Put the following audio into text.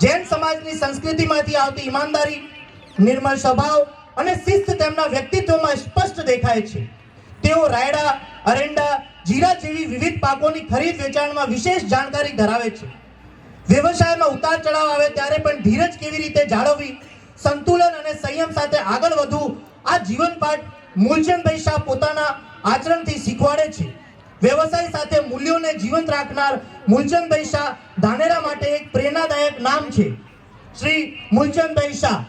જૈન સમાજની સંસ્કૃતિમાંથી આવતી ઈમાનદારી, નિર્મળ સ્વભાવ અને શિસ્ત તેમના વ્યક્તિત્વમાં સ્પષ્ટ દેખાય છે. તેઓ રાયડા, અરેંડા, જીરા જેવી વિવિધ પાકોની ખરીદ વેચાણમાં વિશેષ જાણકારી ધરાવે છે. વ્યવસાયમાં ઉતાર ચઢાવ આવે ત્યારે પણ ધીરજ કેવી રીતે જાળવવી, સંતુલન અને સંયમ સાથે આગળ વધવું, આ જીવન પાઠ મૂલચંદભાઈ શાહ પોતાના આચરણથી શીખવાડે છે. વ્યવસાય સાથે મૂલ્યોને જીવંત રાખનાર મૂલચંદભાઈ શાહ ધાનેરા માટે એક પ્રેરણાદાયક નામ છે. શ્રી મૂલચંદભાઈ શાહ.